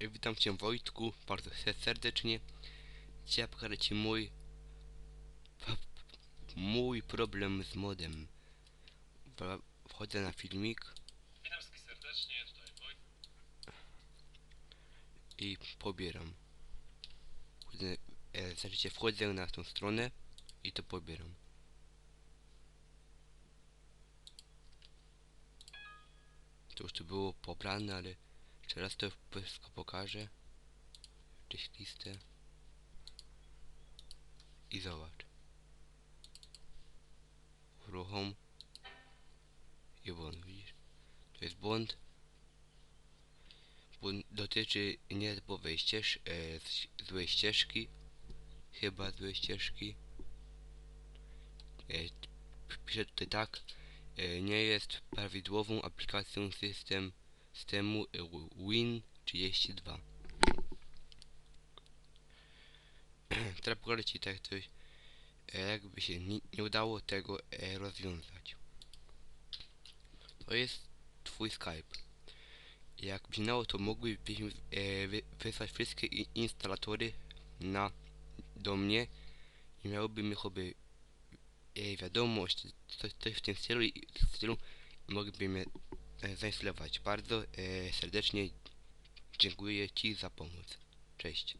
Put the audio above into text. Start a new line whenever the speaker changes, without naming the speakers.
Witam Cię Wojtku, bardzo se- serdecznie. Dzisiaj pokażę Ci mój mój problem z modem. Wchodzę na filmik
Witam wszystkich serdecznie, tutaj Wojt.
i pobieram. Wchodzę, e, znaczy wchodzę na tą stronę i to pobieram. To już tu było pobrane, ale jeszcze raz to wszystko pokażę. Jakieś listę. I zobacz. Uruchom. I błąd, widzisz? To jest błąd. Błąd dotyczy nietypowej ścież, e, złej ścieżki. Chyba złej ścieżki. E, p- pisze tutaj tak. E, nie jest prawidłową aplikacją system, systemu e, w- Win32. Teraz pokażę Ci tak coś, jakby się nie, udało tego e, rozwiązać. To jest Twój Skype. Jak dało, to mógłbyśmy e, wy, wysłać wszystkie instalatory na, do mnie i miałbym choby e, wiadomość, coś, coś w tym stylu stylu mogliby mnie e, zainstalować. Bardzo e, serdecznie dziękuję Ci za pomoc. Cześć.